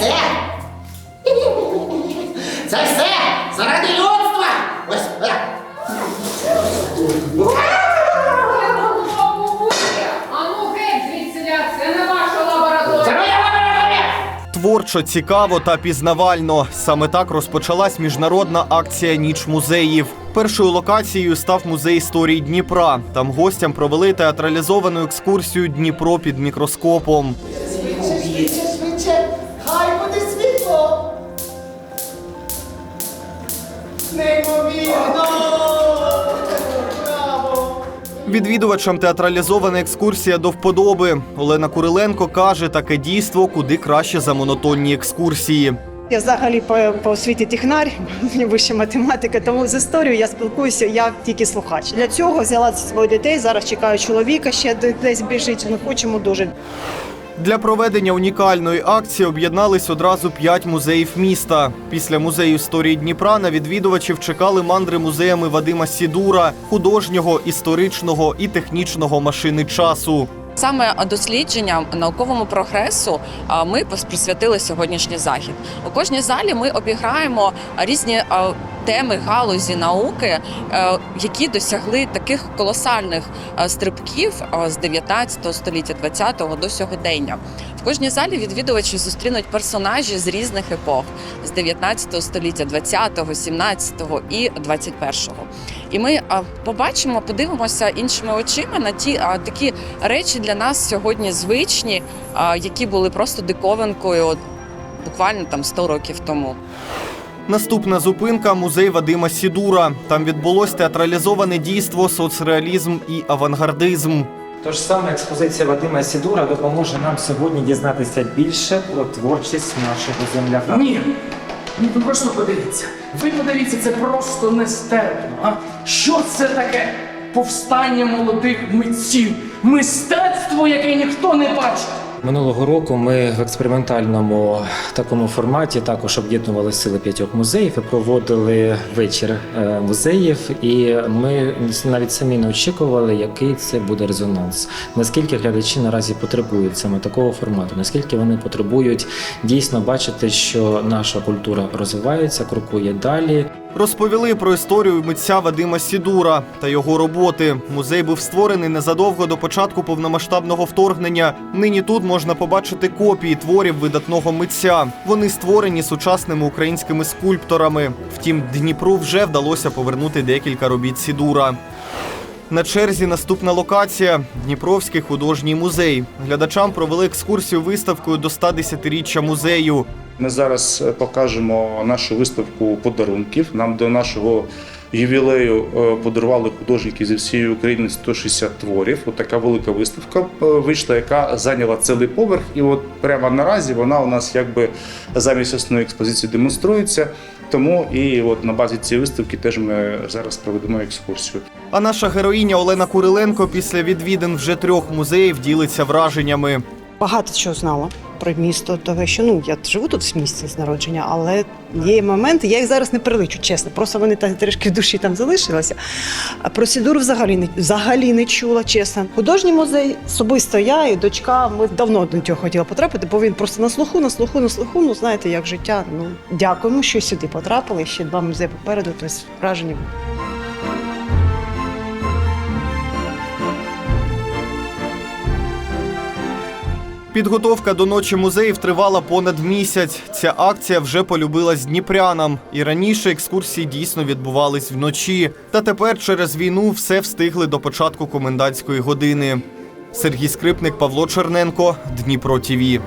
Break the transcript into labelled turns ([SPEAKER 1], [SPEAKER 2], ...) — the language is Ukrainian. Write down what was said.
[SPEAKER 1] все. Це все заради людства. Ось. е.
[SPEAKER 2] А ну геть лабораторія.
[SPEAKER 3] Творчо, цікаво та пізнавально. Саме так розпочалась міжнародна акція Ніч музеїв. Першою локацією став музей історії Дніпра. Там гостям провели театралізовану екскурсію Дніпро під мікроскопом.
[SPEAKER 1] Неймовірно. Браво.
[SPEAKER 3] Відвідувачам театралізована екскурсія до вподоби. Олена Куриленко каже, таке дійство куди краще за монотонні екскурсії.
[SPEAKER 4] Я взагалі по, по освіті технар, вища математика, тому з історією я спілкуюся як тільки слухач. Для цього взяла своїх дітей. Зараз чекаю чоловіка, ще десь біжить. Ми хочемо дуже.
[SPEAKER 3] Для проведення унікальної акції об'єднались одразу п'ять музеїв міста. Після музею історії Дніпра на відвідувачів чекали мандри музеями Вадима Сідура, художнього, історичного і технічного машини часу.
[SPEAKER 5] Саме дослідженням науковому прогресу ми присвятили сьогоднішній захід. У кожній залі ми обіграємо різні теми галузі науки, е, які досягли таких колосальних стрибків з 19 століття, 20-го до сьогодення. В кожній залі відвідувачі зустрінуть персонажі з різних епох з 19 століття, 20-го, 17-го і 21-го. І ми побачимо, подивимося іншими очима на ті а, такі речі для нас сьогодні звичні, а, які були просто диковинкою от, буквально там 100 років тому.
[SPEAKER 3] Наступна зупинка музей Вадима Сідура. Там відбулось театралізоване дійство, соцреалізм і авангардизм.
[SPEAKER 6] Тож саме експозиція Вадима Сідура допоможе нам сьогодні дізнатися більше про творчість нашого земляка.
[SPEAKER 7] Ні. Ні, ви просто подивіться. Ви подивіться, це просто нестерпно. А що це таке? Повстання молодих митців, мистецтво, яке ніхто не бачить.
[SPEAKER 6] Минулого року ми в експериментальному такому форматі також об'єднували сили п'ятьох музеїв і проводили вечір е, музеїв. І ми навіть самі не очікували, який це буде резонанс. Наскільки глядачі наразі потребують саме такого формату, наскільки вони потребують дійсно бачити, що наша культура розвивається, крокує далі.
[SPEAKER 3] Розповіли про історію митця Вадима Сідура та його роботи. Музей був створений незадовго до початку повномасштабного вторгнення. Нині тут можна побачити копії творів видатного митця. Вони створені сучасними українськими скульпторами. Втім, Дніпру вже вдалося повернути декілька робіт Сідура. На черзі наступна локація Дніпровський художній музей. Глядачам провели екскурсію виставкою до 110-річчя музею.
[SPEAKER 8] Ми зараз е, покажемо нашу виставку подарунків. Нам до нашого ювілею е, подарували художники зі всієї України 160 творів. От така велика виставка е, вийшла, яка зайняла цілий поверх. І от прямо наразі вона у нас якби замість основної експозиції демонструється. Тому і от на базі цієї виставки теж ми зараз проведемо екскурсію.
[SPEAKER 3] А наша героїня Олена Куриленко після відвідин вже трьох музеїв ділиться враженнями.
[SPEAKER 4] Багато чого знала про місто, того що ну я живу тут в місті з народження, але є моменти, я їх зараз не переличу, чесно. Просто вони так трішки в душі там залишилися. А про взагалі не взагалі не чула, чесно. Художній музей особисто я і дочка. Ми давно до цього хотіли потрапити, бо він просто на слуху, на слуху, на слуху. Ну знаєте, як життя. Ну дякуємо, що сюди потрапили. Ще два музеї попереду. Тобто враження.
[SPEAKER 3] Підготовка до ночі музеїв тривала понад місяць. Ця акція вже полюбилась дніпрянам. І раніше екскурсії дійсно відбувались вночі. Та тепер через війну все встигли до початку комендантської години. Сергій Скрипник, Павло Черненко, Дніпро ТІВІ.